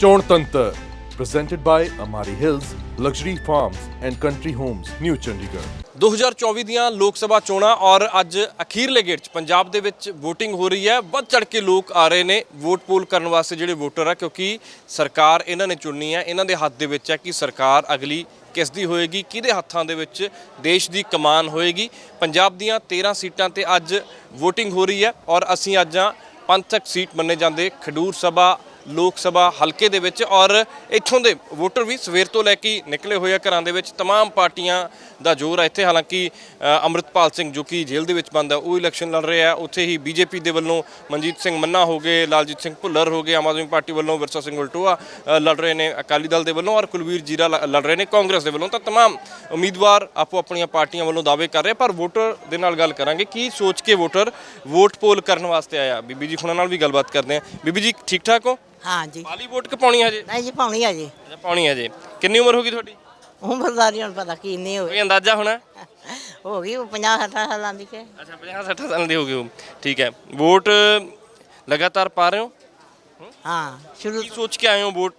ਚੋਣ ਤੰਤਰ presented by Amari Hills, Luxury Farms and Country Homes, New Chandigarh. 2024 ਦੀਆਂ ਲੋਕ ਸਭਾ ਚੋਣਾਂ ਔਰ ਅੱਜ ਅਖੀਰਲੇ ਗੇੜ 'ਚ ਪੰਜਾਬ ਦੇ ਵਿੱਚ VOTING ਹੋ ਰਹੀ ਹੈ ਵੱਧ ਚੜ ਕੇ ਲੋਕ ਆ ਰਹੇ ਨੇ ਵੋਟ ਪੋਲ ਕਰਨ ਵਾਸਤੇ ਜਿਹੜੇ ਵੋਟਰ ਆ ਕਿਉਂਕਿ ਸਰਕਾਰ ਇਹਨਾਂ ਨੇ ਚੁਣਨੀ ਹੈ ਇਹਨਾਂ ਦੇ ਹੱਥ ਦੇ ਵਿੱਚ ਹੈ ਕਿ ਸਰਕਾਰ ਅਗਲੀ ਕਿਸ ਦੀ ਹੋਏਗੀ ਕਿਹਦੇ ਹੱਥਾਂ ਦੇ ਵਿੱਚ ਦੇਸ਼ ਦੀ ਕਮਾਨ ਹੋਏਗੀ ਪੰਜਾਬ ਦੀਆਂ 13 ਸੀਟਾਂ ਤੇ ਅੱਜ VOTING ਹੋ ਰਹੀ ਹੈ ਔਰ ਅਸੀਂ ਅੱਜ ਆ ਪੰਥਕ ਸੀਟ ਮੰਨੇ ਜਾਂਦੇ ਖਡੂਰ ਸਭਾ ਲੋਕ ਸਭਾ ਹਲਕੇ ਦੇ ਵਿੱਚ ਔਰ ਇੱਥੋਂ ਦੇ ਵੋਟਰ ਵੀ ਸਵੇਰ ਤੋਂ ਲੈ ਕੇ ਹੀ ਨਿਕਲੇ ਹੋਏ ਆ ਘਰਾਂ ਦੇ ਵਿੱਚ तमाम ਪਾਰਟੀਆਂ ਦਾ ਜ਼ੋਰ ਹੈ ਇੱਥੇ ਹਾਲਾਂਕਿ ਅ, ਅੰਮ੍ਰਿਤਪਾਲ ਸਿੰਘ ਜੋ ਕਿ ਜੇਲ੍ਹ ਦੇ ਵਿੱਚ ਬੰਦ ਹੈ ਉਹ ਇਲੈਕਸ਼ਨ ਲੜ ਰਿਹਾ ਉੱਥੇ ਹੀ ਬੀਜੇਪੀ ਦੇ ਵੱਲੋਂ ਮਨਜੀਤ ਸਿੰਘ ਮੰਨਾ ਹੋ ਗਏ ਲਾਲਜੀਤ ਸਿੰਘ ਭੁੱਲਰ ਹੋ ਗਏ ਆਮ ਆਦਮੀ ਪਾਰਟੀ ਵੱਲੋਂ ਵਿਰਸਾ ਸਿੰਘ ਉਲਟੋਆ ਅ, ਲੜ ਰਹੇ ਨੇ ਅਕਾਲੀ ਦਲ ਦੇ ਵੱਲੋਂ ਔਰ ਕੁਲਵੀਰ ਜੀਰਾ ਲ- ਲੜ ਰਹੇ ਨੇ ਕਾਂਗਰਸ ਦੇ ਵੱਲੋਂ ਤਾਂ तमाम ਉਮੀਦਵਾਰ ਆਪੋ ਆਪਣੀਆਂ ਪਾਰਟੀਆਂ ਵੱਲੋਂ ਦਾਅਵੇ ਕਰ ਰਹੇ ਪਰ ਵੋਟਰ ਦੇ ਨਾਲ ਗੱਲ ਕਰਾਂਗੇ ਕੀ ਸੋਚ ਕੇ ਵੋਟਰ ਵੋਟ ਪੋਲ ਕਰਨ ਵਾਸਤੇ ਆਇਆ ਬੀਬੀ ਜੀ ਹੁਣਾਂ ਨਾਲ ਵੀ ਗੱਲਬਾਤ ਕਰਦੇ ਆ ਬੀਬੀ ਜੀ ਠੀਕ ਠਾਕ ਹੋ ਹਾਂ ਜੀ ਪਾਲੀ ਵੋਟ ਕਿ ਪਾਉਣੀ ਹੈ ਹਜੇ? ਨਹੀਂ ਜੀ ਪਾਉਣੀ ਆ ਜੀ। ਅੱਛਾ ਪਾਉਣੀ ਹੈ ਜੀ। ਕਿੰਨੀ ਉਮਰ ਹੋ ਗਈ ਤੁਹਾਡੀ? ਉਮਰਦਾਰੀ ਹੁਣ ਪਤਾ ਕੀ ਨਹੀਂ ਕੋਈ ਅੰਦਾਜ਼ਾ ਹੋਣਾ? ਹੋ ਗਈ ਉਹ 50 60 ਸਾਲਾਂ ਦੀ ਕੇ। ਅੱਛਾ 50 60 ਸਾਲ ਦੇ ਹੋ ਗਏ ਹੋ ਠੀਕ ਹੈ। ਵੋਟ ਲਗਾਤਾਰ ਪਾ ਰਹੇ ਹੋ? ਹਾਂ ਸ਼ੁਰੂ ਕੀ ਸੋਚ ਕੇ ਆਏ ਹੋ ਵੋਟ?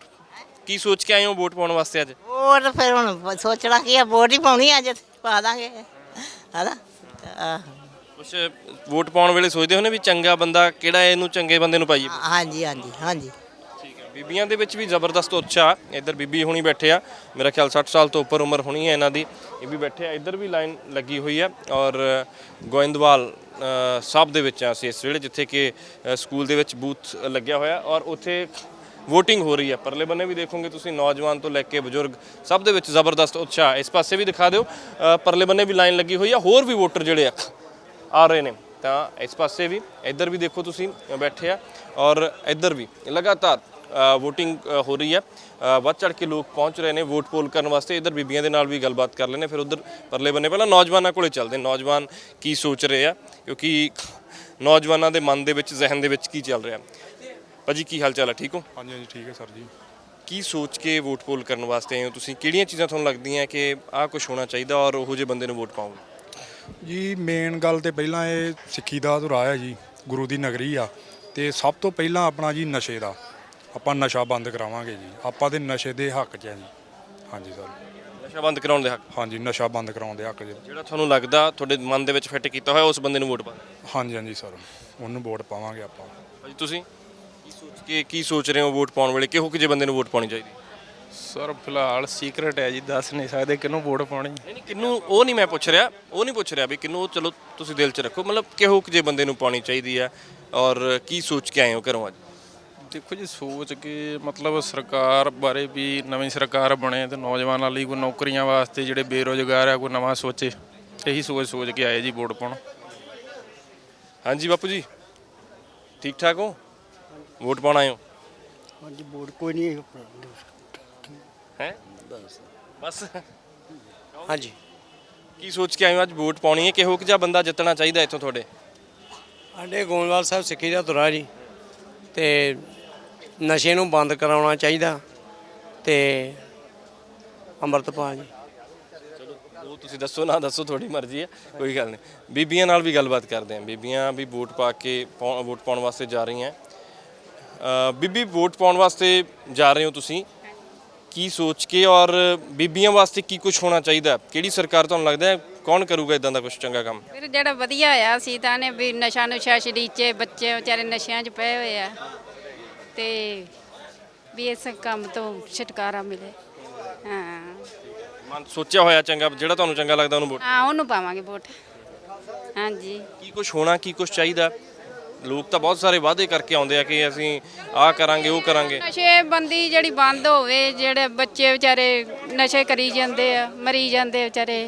ਕੀ ਸੋਚ ਕੇ ਆਏ ਹੋ ਵੋਟ ਪਾਉਣ ਵਾਸਤੇ ਅੱਜ? ਵੋਟ ਫਿਰ ਹੁਣ ਸੋਚਣਾ ਕੀ ਆ ਵੋਟ ਹੀ ਪਾਉਣੀ ਅੱਜ ਪਾ ਦਾਂਗੇ। ਹਨਾ? ਕੁਛ ਵੋਟ ਪਾਉਣ ਵੇਲੇ ਸੋਚਦੇ ਹੋ ਨੇ ਵੀ ਚੰਗਾ ਬੰਦਾ ਕਿਹੜਾ ਇਹਨੂੰ ਚੰਗੇ ਬੰਦੇ ਨੂੰ ਪਾਈਏ? ਹਾਂਜੀ ਹਾਂਜੀ ਹਾਂਜੀ। ਬੀਬੀਆਂ ਦੇ ਵਿੱਚ ਵੀ ਜ਼ਬਰਦਸਤ ਉਤਸ਼ਾਹ ਇੱਧਰ ਬੀਬੀ ਹੁਣੀ ਬੈਠੇ ਆ। ਮੇਰਾ ਖਿਆਲ 60 ਸਾਲ ਤੋਂ ਉੱਪਰ ਉਮਰ ਹੋਣੀ ਹੈ ਇਹਨਾਂ ਦੀ। ਇਹ ਵੀ ਬੈਠੇ ਆ। ਇੱਧਰ ਵੀ ਲਾਈਨ ਲੱਗੀ ਹੋਈ ਹੈ ਔਰ ਗੋਇੰਦਵਾਲ ਸਾਹਿਬ ਦੇ ਵਿੱਚ ਆ ਅਸੀਂ ਇਸ ਵੇਲੇ, ਜਿੱਥੇ ਕਿ ਸਕੂਲ ਦੇ ਵਿੱਚ ਬੂਥ ਲੱਗਿਆ ਹੋਇਆ। ਔਰ ਉੱਥੇ ਵੋਟਿੰਗ ਹੋ ਰਹੀ ਹੈ ਪਰਲੇ ਬੰਨੇ ਵੀ ਦੇਖੋਗੇ ਤੁਸੀਂ, ਨੌਜਵਾਨ ਤੋਂ ਲੈ ਕੇ ਬਜ਼ੁਰਗ ਸਭ ਦੇ ਵਿੱਚ ਜ਼ਬਰਦਸਤ ਉਤਸ਼ਾਹ ਇਸ ਪਾਸੇ ਵੀ ਦਿਖਾ ਦਿਓ। ਪਰਲੇ ਬੰਨੇ ਵੀ ਲਾਈਨ ਲੱਗੀ ਹੋਈ ਆ। ਹੋਰ ਵੀ ਵੋਟਰ ਜਿਹੜੇ ਆ ਆ ਰਹੇ ਨੇ। ਤਾਂ ਇਸ ਪਾਸੇ ਵੀ, ਇੱਧਰ ਵੀ ਦੇਖੋ ਤੁਸੀਂ, ਬੈਠੇ ਆ। ਔਰ ਇੱਧਰ ਵੀ, ਲਗਾਤਾਰ VOTING ਹੋ ਰਹੀ ਹੈ। ਵੱਧ ਚੜ ਕੇ ਲੋਕ ਪਹੁੰਚ ਰਹੇ ਨੇ ਵੋਟ ਪੋਲ ਕਰਨ ਵਾਸਤੇ। ਇੱਧਰ ਬੀਬੀਆਂ ਦੇ ਨਾਲ ਵੀ ਗੱਲਬਾਤ ਕਰ ਲੈਣੇ ਫਿਰ ਉਧਰ ਪਰਲੇ ਬੰਨੇ ਪਹਿਲਾਂ ਨੌਜਵਾਨਾਂ ਕੋਲੇ ਚੱਲਦੇ। ਨੌਜਵਾਨ ਕੀ ਸੋਚ ਰਹੇ ਆ? ਕਿਉਂਕਿ ਨੌਜਵਾਨਾਂ ਦੇ ਮਨ ਦੇ ਵਿੱਚ ਜ਼ਿਹਨ ਦੇ ਵਿੱਚ ਕੀ ਚੱਲ ਰਿਹਾ? ਭਾਜੀ ਕੀ ਹਾਲ ਚਾਲ ਹੈ ਠੀਕ ਹੋ? ਹਾਂਜੀ ਹਾਂਜੀ ਠੀਕ ਹੈ ਸਰ ਜੀ। ਕੀ ਸੋਚ ਕੇ ਵੋਟ ਪੋਲ ਕਰਨ ਵਾਸਤੇ ਆਏ ਹੋ ਤੁਸੀਂ? ਕਿਹੜੀਆਂ ਚੀਜ਼ਾਂ ਤੁਹਾਨੂੰ ਲੱਗਦੀਆਂ ਕਿ ਆਹ ਕੁਝ ਹੋਣਾ ਚਾਹੀਦਾ ਔਰ ਉਹੋ ਜਿਹੇ ਬੰਦੇ ਨੂੰ ਵੋਟ ਪਾਓਗੇ? ਜੀ ਮੇਨ ਗੱਲ ਤੇ ਪਹਿਲਾਂ ਇਹ ਸਿੱਖੀ ਦਾ ਧੁਰਾ ਹੈ ਜੀ। ਗੁਰੂ ਦੀ ਨਗਰੀ ਆ। ਤੇ ਸਭ ਤੋਂ ਪਹਿਲਾਂ ਆਪਣਾ ਜੀ ਨਸ਼ੇ ਦਾ। ਆਪਾਂ ਨਸ਼ਾ ਬੰਦ ਕਰਾਵਾਂਗੇ ਜੀ। ਆਪਾਂ ਤੇ ਨਸ਼ੇ ਦੇ ਹੱਕ 'ਚ ਆ ਜੀ। ਹਾਂਜੀ ਸਰ। ਨਸ਼ਾ ਬੰਦ ਕਰਾਉਣ ਦੇ ਹੱਕ? ਹਾਂਜੀ ਨਸ਼ਾ ਬੰਦ ਕਰਾਉਣ ਦੇ ਹੱਕ 'ਚ। ਜਿਹੜਾ ਤੁਹਾਨੂੰ ਲੱਗਦਾ ਤੁਹਾਡੇ ਮਨ ਦੇ ਵਿੱਚ ਫਿੱਟ ਕੀਤਾ ਹੋਇਆ ਉਸ ਬੰਦੇ ਨੂੰ ਵੋਟ ਪਾ। ਹਾਂਜੀ ਹਾਂਜੀ ਸਰ। ਉਹਨੂੰ ਵੋਟ ਪਾਵਾਂਗੇ ਆਪਾਂ। ਭਾਜੀ ਤੁਸੀਂ? ਕੀ ਸੋਚ ਕੇ ਕੀ ਸੋਚ ਰਹੇ ਹੋ ਵੋਟ ਪਾਉਣ ਵੇਲੇ? ਕਿਹੋ ਜਿਹੇ ਬੰਦੇ ਨੂੰ ਵੋਟ ਪਾਉਣੀ ਚਾਹੀਦੀ? ਸਰ ਫਿਲਹਾਲ ਸੀਕ੍ਰੇਟ ਹੈ ਜੀ ਦੱਸ ਨਹੀਂ ਸਕਦੇ ਕਿਹਨੂੰ ਵੋਟ ਪਾਉਣੀ। ਨਹੀਂ ਨਹੀਂ ਕਿੰਨੂੰ ਉਹ ਨਹੀਂ ਮੈਂ ਪੁੱਛ ਰਿਹਾ। ਉਹ ਨਹੀਂ ਪੁੱਛ ਰਿਹਾ ਵੀ ਕਿੰਨੂੰ ਉਹ ਚਲੋ ਤੁਸੀਂ ਦਿਲ 'ਚ ਰੱਖੋ। ਮਤਲਬ ਕਿਹੋ ਜਿਹੇ ਬੰਦੇ ਨੂੰ ਪਾਉਣੀ ਚਾਹੀਦੀ ਹੈ? ਔਰ ਕੀ ਸੋਚ ਕੇ ਆਏ ਹੋ ਘਰੋਂ ਅੱਜ? ਦੇਖੋ ਜੀ ਸੋਚ ਕੇ ਮਤਲਬ ਸਰਕਾਰ ਬਾਰੇ ਵੀ ਨਵੀਂ ਸਰਕਾਰ ਬਣੇ ਤੇ ਨੌਜਵਾਨਾਂ ਲਈ ਕੋਈ ਨੌਕਰੀਆਂ ਵਾਸਤੇ ਜਿਹੜੇ ਬੇਰੋਜ਼ਗਾਰ ਆ ਕੋਈ ਨਵਾਂ ਸੋਚੇ ਇਹੀ ਸੋਚ ਸੋਚ ਕੇ ਆਏ ਜੀ ਵੋਟ ਪਾਉਣ। ਹਾਂਜੀ ਬਾਪੂ ਜੀ ਠੀਕ ਠਾਕ ਹੋ? ਵੋਟ ਪਾਉਣ ਆਏ ਹੋ? ਹਾਂਜੀ ਵੋਟ ਕੋਈ ਨਹੀਂ ਹੈ? ਬਸ। ਹਾਂਜੀ। ਕੀ ਸੋਚ ਕੇ ਆਏ ਹੋ ਅੱਜ ਵੋਟ ਪਾਉਣੀ ਹੈ? ਕਿਹੋ ਜਿਹਾ ਬੰਦਾ ਜਿੱਤਣਾ ਚਾਹੀਦਾ ਇੱਥੋਂ ਤੁਹਾਡੇ? ਸਾਡੇ ਗੋਂਦਵਾਲ ਸਾਹਿਬ ਸਿੱਖੀ ਦਾ ਧੁਰਾ ਜੀ। ਤੇ ਨਸ਼ੇ ਨੂੰ ਬੰਦ ਕਰਾਉਣਾ ਚਾਹੀਦਾ ਤੇ ਅੰਮ੍ਰਿਤਪਾਲ ਜੀ। ਉਹ ਤੁਸੀਂ ਦੱਸੋ ਨਾ ਦੱਸੋ ਤੁਹਾਡੀ ਮਰਜ਼ੀ ਹੈ ਕੋਈ ਗੱਲ ਨਹੀਂ। ਬੀਬੀਆਂ ਨਾਲ ਵੀ ਗੱਲਬਾਤ ਕਰਦੇ ਆਂ ਬੀਬੀਆਂ ਵੀ ਵੋਟ ਪਾ ਕੇ ਵੋਟ ਪਾਉਣ ਵਾਸਤੇ ਜਾ ਰਹੀਆਂ। ਅ, ਬੀਬੀ ਵੋਟ ਪਾਉਣ ਵਾਸਤੇ ਜਾ ਰਹੇ ਹੋ ਤੁਸੀਂ। ਕੀ ਸੋਚ ਕੇ ਔਰ ਬੀਬੀਆਂ ਵਾਸਤੇ ਕੀ ਕੁਝ ਹੋਣਾ ਚਾਹੀਦਾ? ਕਿਹੜੀ ਸਰਕਾਰ ਤੁਹਾਨੂੰ ਲੱਗਦਾ ਹੈ ਕੌਣ ਕਰੂਗਾ ਇਦਾਂ ਦਾ ਕੁਝ ਚੰਗਾ ਕੰਮ? ਫਿਰ ਜਿਹੜਾ ਵਧੀਆ ਆ ਸੀ ਤਾਂ ਨੇ ਵੀ ਨਸ਼ਾ ਨੁਸ਼ਾ ਸ਼ਰੀਚੇ ਬੱਚੇ ਵਿਚਾਰੇ ਨਸ਼ਿਆਂ 'ਚ ਪਏ ਹੋਏ ਆ। ਤੇ ਵੀ ਇਸ ਕੰਮ ਤੋਂ ਛੁਟਕਾਰਾ ਮਿਲੇ। ਹਾਂ। ਮਨ ਸੋਚਿਆ ਹੋਇਆ ਚੰਗਾ ਜਿਹੜਾ ਤੁਹਾਨੂੰ ਚੰਗਾ ਲੱਗਦਾ ਉਹਨੂੰ ਵੋਟ? ਹਾਂ ਉਹਨੂੰ ਪਾਵਾਂਗੇ ਵੋਟ। ਹਾਂਜੀ। ਕੀ ਕੁਝ ਹੋਣਾ ਕੀ ਕੁਝ ਚਾਹੀਦਾ? ਲੋਕ ਤਾਂ ਬਹੁਤ ਸਾਰੇ ਵਾਅਦੇ ਕਰਕੇ ਆਉਂਦੇ ਆ ਕਿ ਅਸੀਂ ਆਹ ਕਰਾਂਗੇ ਉਹ ਕਰਾਂਗੇ। ਨਸ਼ੇ ਬੰਦੀ ਜਿਹੜੀ ਬੰਦ ਹੋਵੇ ਜਿਹੜੇ ਬੱਚੇ ਵਿਚਾਰੇ ਨਸ਼ੇ ਕਰੀ ਜਾਂਦੇ ਆ ਮਰੀ ਜਾਂਦੇ ਵਿਚਾਰੇ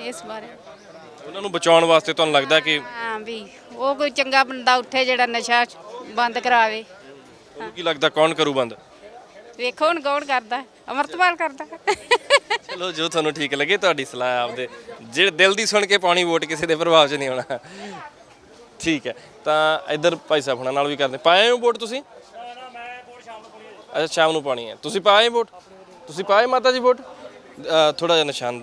ਇਸ ਬਾਰੇ। ਉਹਨਾਂ ਨੂੰ ਬਚਾਉਣ ਵਾਸਤੇ ਤੁਹਾਨੂੰ ਲੱਗਦਾ ਕਿ ਹਾਂ ਵੀ ਉਹ ਕੋਈ ਚੰਗਾ ਬੰਦਾ ਉੱਠੇ ਜਿਹੜਾ ਨਸ਼ਾ ਬੰਦ ਕਰਾਵੇ। ਉਹਨੂੰ ਕੀ ਲੱਗਦਾ ਕੌਣ ਕਰੂ ਬੰਦ? ਵੇਖੋ ਹੁਣ ਕੌਣ ਕਰਦਾ ਅਮਰਤਪਾਲ ਕਰਦਾ। ਚਲੋ ਜੋ ਤੁਹਾਨੂੰ ਠੀਕ ਲੱਗੇ ਤੁਹਾਡੀ ਸਲਾਹ ਹੈ ਆਪਦੇ ਜਿਹੜੇ ਦਿਲ ਦੀ ਸੁਣ ਕੇ ਪਾਣੀ ਵੋਟ ਕਿਸੇ ਦੇ ਪ੍ਰਭਾਵ 'ਚ ਨਹੀਂ ਆਉਣਾ। ਠੀਕ ਹੈ ਤਾਂ ਇੱਧਰ ਭਾਈ ਸਾਹਿਬ ਹੁਣਾਂ ਨਾਲ ਵੀ ਕਰਦੇ। ਪਾਏ ਹੋ ਵੋਟ ਤੁਸੀਂ? ਅੱਛਾ ਸ਼ਾਮ ਨੂੰ ਪਾਣੀ ਹੈ। ਤੁਸੀਂ ਪਾਏ ਵੋਟ? ਤੁਸੀਂ ਪਾਏ ਮਾਤਾ ਜੀ ਵੋਟ? ਥੋੜਾ ਜਿਹਾ ਨਿਸ਼ਾਨ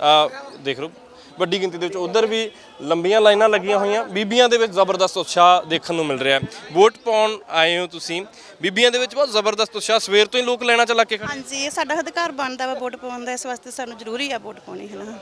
ਆ ਦੇਖ ਲਓ। ਵੱਡੀ ਗਿਣਤੀ ਦੇ ਵਿੱਚ ਉਧਰ ਵੀ ਲੰਬੀਆਂ ਲਾਈਨਾਂ ਲੱਗੀਆਂ ਹੋਈਆਂ। ਬੀਬੀਆਂ ਦੇ ਵਿੱਚ ਜ਼ਬਰਦਸਤ ਉਤਸ਼ਾਹ ਦੇਖਣ ਨੂੰ ਮਿਲ ਰਿਹਾ ਹੈ। ਵੋਟ ਪਾਉਣ ਆਏ ਹੋ ਤੁਸੀਂ। ਬੀਬੀਆਂ ਦੇ ਵਿੱਚ ਬਹੁਤ ਜ਼ਬਰਦਸਤ ਉਤਸ਼ਾਹ। ਸਵੇਰ ਤੋਂ ਹੀ ਲੋਕ ਲੈਣਾ ਚ ਲੱਗ ਕੇ ਖੜੇ। ਹਾਂਜੀ ਇਹ ਸਾਡਾ ਅਧਿਕਾਰ ਬਣਦਾ ਵਾ ਵੋਟ ਪਾਉਣ ਦਾ। ਇਸ ਵਾਸਤੇ ਸਾਨੂੰ ਜ਼ਰੂਰੀ ਆ ਵੋਟ ਪਾਉਣੀ ਹੈ ਨਾ?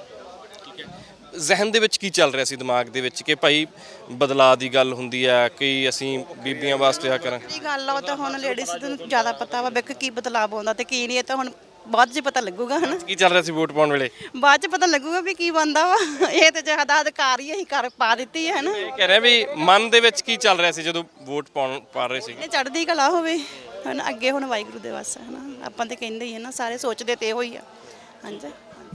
ਜ਼ਹਿਨ ਦੇ ਵਿੱਚ ਕੀ ਚੱਲ ਰਿਹਾ ਸੀ ਦਿਮਾਗ ਦੇ ਵਿੱਚ? ਕਿ ਭਾਈ ਬਦਲਾਅ ਦੀ ਗੱਲ ਹੁੰਦੀ ਹੈ ਕਿ ਅਸੀਂ ਬੀਬੀਆਂ ਵਾਸਤੇ ਆ ਕਰਾਂਗੇ? ਕੀ ਗੱਲ ਆ ਉਹ ਤਾਂ ਹੁਣ ਲੇਡੀਜ਼ ਨੂੰ ਜ਼ਿਆਦਾ ਪਤਾ ਵਾ ਵੀ ਕੀ ਬਦਲਾਅ ਆਉਂਦਾ ਤੇ ਕੀ ਨਹੀਂ। ਇਹ ਤਾਂ ਹੁਣ ਬਾਅਦ 'ਚ ਪਤਾ ਲੱਗੂਗਾ ਹਨਾ ਕੀ ਚੱਲ ਰਿਹਾ ਸੀ ਵੋਟ ਪਾਉਣ ਵੇਲੇ ਬਾਅਦ 'ਚ ਪਤਾ ਲੱਗੂਗਾ ਵੀ ਕੀ ਬੰਦਾ ਵਾ ਇਹ ਤੇ ਜਿਹਦਾ ਅਧਿਕਾਰ ਹੀ ਅਸੀਂ ਕਰ ਪਾ ਦਿੱਤੀ ਹੈ ਹਨਾ ਇਹ ਕਹਿ ਰਿਹਾ ਵੀ ਮਨ ਦੇ ਵਿੱਚ ਕੀ ਚੱਲ ਰਿਹਾ ਸੀ ਜਦੋਂ ਵੋਟ ਪਾਉਣ ਪਾ ਰਹੇ ਸੀ ਇਹ ਚੜ੍ਹਦੀ ਕਲਾ ਹੋਵੇ ਹਨਾ ਅੱਗੇ ਹੁਣ ਵਾਹਿਗੁਰੂ ਦੇ ਵਾਸਤੇ ਹਨਾ ਆਪਾਂ ਤੇ ਕਹਿੰਦੇ ਹੀ ਆ ਨਾ ਸਾਰੇ ਸੋਚਦੇ ਤੇ ਇਹੋ ਹੀ ਆ ਹਾਂਜੀ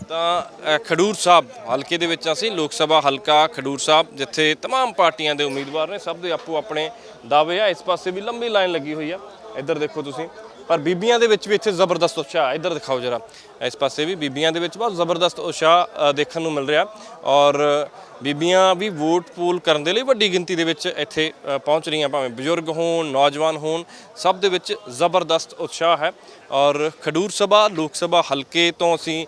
ਤਾਂ ਅ, ਖਡੂਰ ਸਾਹਿਬ ਹਲਕੇ ਦੇ ਵਿੱਚ ਅਸੀਂ ਲੋਕ ਸਭਾ ਹਲਕਾ ਖਡੂਰ ਸਾਹਿਬ ਜਿੱਥੇ तमाम ਪਾਰਟੀਆਂ ਦੇ ਉਮੀਦਵਾਰ ਨੇ ਸਭ ਦੇ ਆਪੋ ਆਪਣੇ ਦਾਅਵੇ ਆ ਇਸ ਪਾਸੇ ਵੀ ਲੰਬੀ ਲਾਈਨ ਲੱਗੀ ਹੋਈ ਆ ਇੱਧਰ ਦੇਖੋ ਤੁਸੀਂ ਪਰ ਬੀਬੀਆਂ ਦੇ ਵਿੱਚ ਵੀ ਇੱਥੇ ਜ਼ਬਰਦਸਤ ਉਤਸ਼ਾਹ ਇੱਧਰ ਦਿਖਾਓ ਜਰਾ। ਇਸ ਪਾਸੇ ਵੀ ਬੀਬੀਆਂ ਦੇ ਵਿੱਚ ਬਹੁਤ ਜ਼ਬਰਦਸਤ ਉਤਸ਼ਾਹ ਦੇਖਣ ਨੂੰ ਮਿਲ ਰਿਹਾ। ਔਰ ਬੀਬੀਆਂ ਵੀ ਵੋਟ ਪੂਲ ਕਰਨ ਦੇ ਲਈ ਵੱਡੀ ਗਿਣਤੀ ਦੇ ਵਿੱਚ ਇੱਥੇ ਪਹੁੰਚ ਰਹੀਆਂ। ਭਾਵੇਂ ਬਜ਼ੁਰਗ ਹੋਣ, ਨੌਜਵਾਨ ਹੋਣ, ਸਭ ਦੇ ਵਿੱਚ ਜ਼ਬਰਦਸਤ ਉਤਸ਼ਾਹ ਹੈ। ਔਰ ਖਡੂਰ ਸਭਾ, ਲੋਕ ਸਭਾ ਹਲਕੇ ਤੋਂ ਅਸੀਂ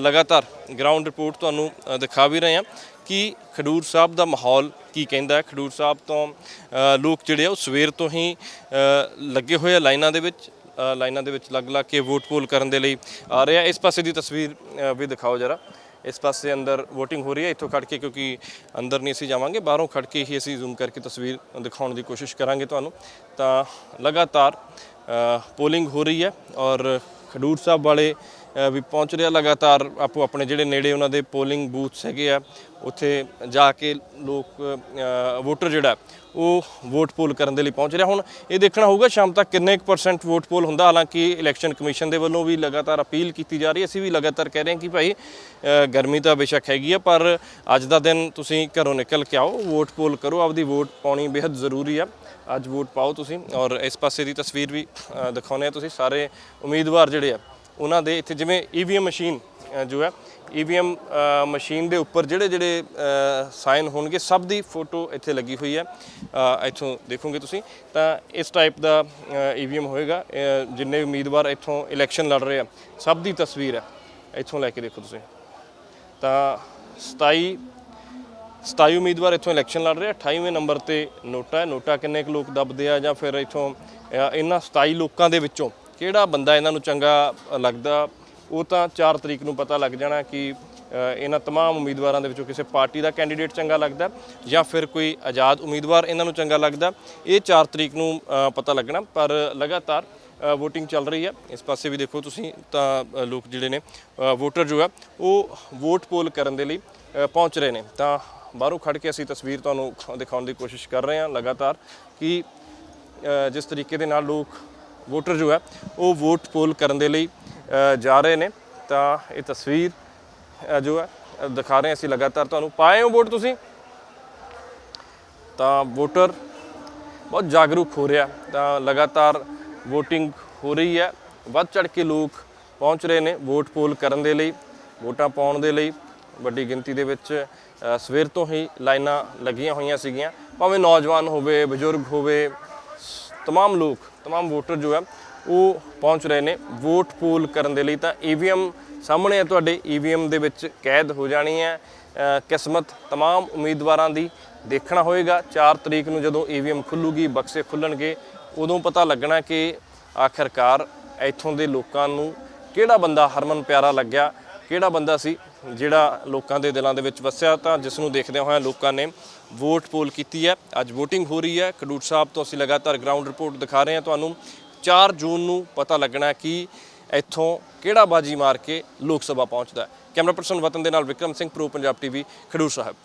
ਲਗਾਤਾਰ ਗਰਾਊਂਡ ਰਿਪੋਰਟ ਤੁਹਾਨੂੰ ਦਿਖਾ ਵੀ ਰਹੇ ਹਾਂ ਕਿ ਖਡੂਰ ਸਾਹਿਬ ਦਾ ਮਾਹੌਲ ਕੀ ਕਹਿੰਦਾ ਹੈ। ਖਡੂਰ ਸਾਹਿਬ ਤੋਂ ਲੋਕ ਜਿਹੜੇ ਆ ਉਹ ਸਵੇਰ ਤੋਂ ਹੀ ਲੱਗੇ ਹੋਏ ਆ ਲਾਈਨਾਂ ਦੇ ਵਿੱਚ। ਲਾਈਨਾਂ ਦੇ ਵਿੱਚ ਲੱਗ ਲੱਗ ਕੇ ਵੋਟ ਪੋਲ ਕਰਨ ਦੇ ਲਈ ਆ ਰਹੇ। ਆ ਇਸ ਪਾਸੇ ਦੀ ਤਸਵੀਰ ਅ, ਵੀ ਦਿਖਾਓ ਜਰਾ। ਇਸ ਪਾਸੇ ਅੰਦਰ VOTING ਹੋ ਰਹੀ ਹੈ ਇੱਥੋਂ ਖੜ ਕੇ ਕਿਉਂਕਿ ਅੰਦਰ ਨਹੀਂ ਅਸੀਂ ਜਾਵਾਂਗੇ ਬਾਹਰੋਂ ਖੜ ਕੇ ਹੀ ਅਸੀਂ ਜ਼ੂਮ ਕਰਕੇ ਤਸਵੀਰ ਦਿਖਾਉਣ ਦੀ ਕੋਸ਼ਿਸ਼ ਕਰਾਂਗੇ ਤੁਹਾਨੂੰ। ਤਾਂ ਲਗਾਤਾਰ ਪੋਲਿੰਗ ਹੋ ਰਹੀ ਹੈ ਔਰ ਖਡੂਰ ਸਾਹਿਬ ਵਾਲੇ ਵੀ ਪਹੁੰਚ ਰਿਹਾ ਲਗਾਤਾਰ। ਆਪੋ ਆਪਣੇ ਜਿਹੜੇ ਨੇੜੇ ਉਹਨਾਂ ਦੇ ਪੋਲਿੰਗ ਬੂਥਸ ਹੈਗੇ ਆ ਉੱਥੇ ਜਾ ਕੇ ਲੋਕ ਵੋਟਰ ਜਿਹੜਾ ਉਹ ਵੋਟ ਪੋਲ ਕਰਨ ਦੇ ਲਈ ਪਹੁੰਚ ਰਿਹਾ। ਹੁਣ ਇਹ ਦੇਖਣਾ ਹੋਊਗਾ ਸ਼ਾਮ ਤੱਕ ਕਿੰਨੇ ਕੁ ਪਰਸੈਂਟ ਵੋਟ ਪੋਲ ਹੁੰਦਾ। ਹਾਲਾਂਕਿ ਇਲੈਕਸ਼ਨ ਕਮਿਸ਼ਨ ਦੇ ਵੱਲੋਂ ਵੀ ਲਗਾਤਾਰ ਅਪੀਲ ਕੀਤੀ ਜਾ ਰਹੀ ਹੈ। ਅਸੀਂ ਵੀ ਲਗਾਤਾਰ ਕਹਿ ਰਹੇ ਹਾਂ ਕਿ ਭਾਈ ਗਰਮੀ ਤਾਂ ਬੇਸ਼ੱਕ ਹੈਗੀ ਆ ਪਰ ਅੱਜ ਦਾ ਦਿਨ ਤੁਸੀਂ ਘਰੋਂ ਨਿਕਲ ਕੇ ਆਓ ਵੋਟ ਪੋਲ ਕਰੋ। ਆਪਦੀ ਵੋਟ ਪਾਉਣੀ ਬੇहद ਜ਼ਰੂਰੀ ਆ। ਅੱਜ ਵੋਟ ਪਾਓ ਤੁਸੀਂ। ਔਰ ਇਸ ਪਾਸੇ ਦੀ ਤਸਵੀਰ ਵੀ ਅ, ਦਿਖਾਉਂਦੇ ਆ ਤੁਸੀਂ। ਸਾਰੇ ਉਮੀਦਵਾਰ ਜਿਹੜੇ ਆ ਉਹਨਾਂ ਦੇ ਇੱਥੇ ਜਿਵੇਂ ਈਵੀਐਮ ਮਸ਼ੀਨ ਜੋ ਹੈ ਈਵੀਐਮ ਮਸ਼ੀਨ ਦੇ ਉੱਪਰ ਜਿਹੜੇ ਜਿਹੜੇ ਸਾਈਨ ਹੋਣਗੇ, ਸਭ ਦੀ ਫੋਟੋ ਇੱਥੇ ਲੱਗੀ ਹੋਈ ਹੈ। ਇੱਥੋਂ ਦੇਖੋਗੇ ਤੁਸੀਂ, ਤਾਂ ਇਸ ਟਾਈਪ ਦਾ ਈਵੀਐਮ ਹੋਏਗਾ। ਜਿੰਨੇ ਉਮੀਦਵਾਰ ਇੱਥੋਂ ਇਲੈਕਸ਼ਨ ਲੜ ਰਹੇ ਆ, ਸਭ ਦੀ ਤਸਵੀਰ ਹੈ। ਇੱਥੋਂ ਲੈ ਕੇ ਦੇਖੋ ਤੁਸੀਂ। ਤਾਂ 27 27 ਉਮੀਦਵਾਰ ਇੱਥੋਂ ਇਲੈਕਸ਼ਨ ਲੜ ਰਹੇ ਆ 28ਵੇਂ ਨੰਬਰ ਤੇ ਨੋਟਾ ਹੈ। ਨੋਟਾ ਕਿੰਨੇ ਕੁ ਲੋਕ ਦੱਬਦੇ ਆ ਜਾਂ ਫਿਰ ਇੱਥੋਂ ਇਹਨਾਂ 27 ਲੋਕਾਂ ਦੇ ਵਿੱਚੋਂ ਕਿਹੜਾ ਬੰਦਾ ਇਹਨਾਂ ਨੂੰ ਚੰਗਾ ਲੱਗਦਾ ਉਹ ਤਾਂ 4 ਤਰੀਕ ਨੂੰ ਪਤਾ ਲੱਗ ਜਾਣਾ ਕਿ ਅ, ਇਹਨਾਂ तमाम ਉਮੀਦਵਾਰਾਂ ਦੇ ਵਿੱਚੋਂ ਕਿਸੇ ਪਾਰਟੀ ਦਾ ਕੈਂਡੀਡੇਟ ਚੰਗਾ ਲੱਗਦਾ ਜਾਂ ਫਿਰ ਕੋਈ ਆਜ਼ਾਦ ਉਮੀਦਵਾਰ ਇਹਨਾਂ ਨੂੰ ਚੰਗਾ ਲੱਗਦਾ ਇਹ 4 ਤਰੀਕ ਨੂੰ ਅ, ਪਤਾ ਲੱਗਣਾ ਪਰ ਲਗਾਤਾਰ VOTING ਚੱਲ ਰਹੀ ਹੈ ਇਸ ਪਾਸੇ ਵੀ ਦੇਖੋ ਤੁਸੀਂ ਤਾਂ ਅ, ਲੋਕ ਜਿਹੜੇ ਨੇ ਵੋਟਰ ਜੋ ਆ ਉਹ ਵੋਟ ਪੋਲ ਕਰਨ ਦੇ ਲਈ ਅ, ਪਹੁੰਚ ਰਹੇ ਨੇ ਤਾਂ ਬਾਹਰੋਂ ਖੜ ਕੇ ਅਸੀਂ ਤਸਵੀਰ ਤੁਹਾਨੂੰ ਦਿਖਾਉਣ ਦੀ ਕੋਸ਼ਿਸ਼ ਕਰ ਰਹੇ ਹਾਂ ਲਗਾਤਾਰ ਕਿ ਅ, ਜਿਸ ਤਰੀਕੇ ਦੇ ਨਾਲ ਲੋਕ ਵੋਟਰ ਜੋ ਹੈ, ਉਹ ਵੋਟ ਪੋਲ ਕਰਨ ਦੇ ਲਈ ਜਾ ਰਹੇ ਨੇ। ਤਾਂ ਇਹ ਤਸਵੀਰ ਜੋ ਹੈ ਦਿਖਾ ਰਹੇ ਅਸੀਂ ਲਗਾਤਾਰ ਤੁਹਾਨੂੰ। ਪਾਏ ਹੋ ਵੋਟ ਤੁਸੀਂ? ਤਾਂ ਵੋਟਰ ਬਹੁਤ ਜਾਗਰੂਕ ਹੋ ਰਿਹਾ। ਤਾਂ ਲਗਾਤਾਰ VOTING ਹੋ ਰਹੀ ਹੈ। ਵੱਧ ਚੜ ਕੇ ਲੋਕ ਪਹੁੰਚ ਰਹੇ ਨੇ ਵੋਟ ਪੋਲ ਕਰਨ ਦੇ ਲਈ, ਵੋਟਾਂ ਪਾਉਣ ਦੇ ਲਈ। ਵੱਡੀ ਗਿਣਤੀ ਦੇ ਵਿੱਚ ਸਵੇਰ ਤੋਂ ਹੀ ਲਾਈਨਾਂ ਲੱਗੀਆਂ ਹੋਈਆਂ ਸੀਗੀਆਂ। ਭਾਵੇਂ ਨੌਜਵਾਨ ਹੋਵੇ, ਬਜ਼ੁਰਗ ਹੋਵੇ तमाम ਲੋਕ तमाम ਵੋਟਰ ਜੋ ਹੈ ਉਹ ਪਹੁੰਚ ਰਹੇ ਨੇ ਵੋਟ ਪੋਲ ਕਰਨ ਦੇ ਲਈ ਤਾਂ ਈਵੀਐਮ ਸਾਹਮਣੇ ਹੈ ਤੁਹਾਡੇ ਈਵੀਐਮ ਦੇ ਵਿੱਚ ਕੈਦ ਹੋ ਜਾਣੀ ਹੈ ਅ, ਕਿਸਮਤ तमाम ਉਮੀਦਵਾਰਾਂ ਦੀ ਦੇਖਣਾ ਹੋਏਗਾ 4 ਤਰੀਕ ਨੂੰ ਜਦੋਂ ਈਵੀਐਮ ਖੁੱਲੂਗੀ ਬਕਸੇ ਖੁੱਲਣਗੇ ਉਦੋਂ ਪਤਾ ਲੱਗਣਾ ਕਿ ਆਖਰਕਾਰ ਇੱਥੋਂ ਦੇ ਲੋਕਾਂ ਨੂੰ ਕਿਹੜਾ ਬੰਦਾ ਹਰਮਨ ਪਿਆਰਾ ਲੱਗਿਆ ਕਿਹੜਾ ਬੰਦਾ ਸੀ ਜਿਹੜਾ ਲੋਕਾਂ ਦੇ ਦਿਲਾਂ ਦੇ ਵਿੱਚ ਵਸਿਆ? ਤਾਂ ਜਿਸ ਨੂੰ ਦੇਖਦਿਆਂ ਹੋਇਆਂ ਲੋਕਾਂ ਨੇ ਵੋਟ ਪੋਲ ਕੀਤੀ ਹੈ। ਅੱਜ VOTING ਹੋ ਰਹੀ ਹੈ। ਖਡੂਰ ਸਾਹਿਬ ਤੋਂ ਅਸੀਂ ਲਗਾਤਾਰ ਗਰਾਊਂਡ ਰਿਪੋਰਟ ਦਿਖਾ ਰਹੇ ਹਾਂ। ਤੁਹਾਨੂੰ 4 ਜੂਨ ਨੂੰ ਪਤਾ ਲੱਗਣਾ ਕਿ ਇੱਥੋਂ ਕਿਹੜਾ ਬਾਜੀ ਮਾਰ ਕੇ ਲੋਕ ਸਭਾ ਪਹੁੰਚਦਾ ਹੈ। ਕੈਮਰਾ ਪਰਸਨ ਵਤਨ ਦੇ ਨਾਲ ਵਿਕਰਮ ਸਿੰਘ ਪ੍ਰੋ ਪੰਜਾਬ ਟੀਵੀ ਖਡੂਰ ਸਾਹਿਬ।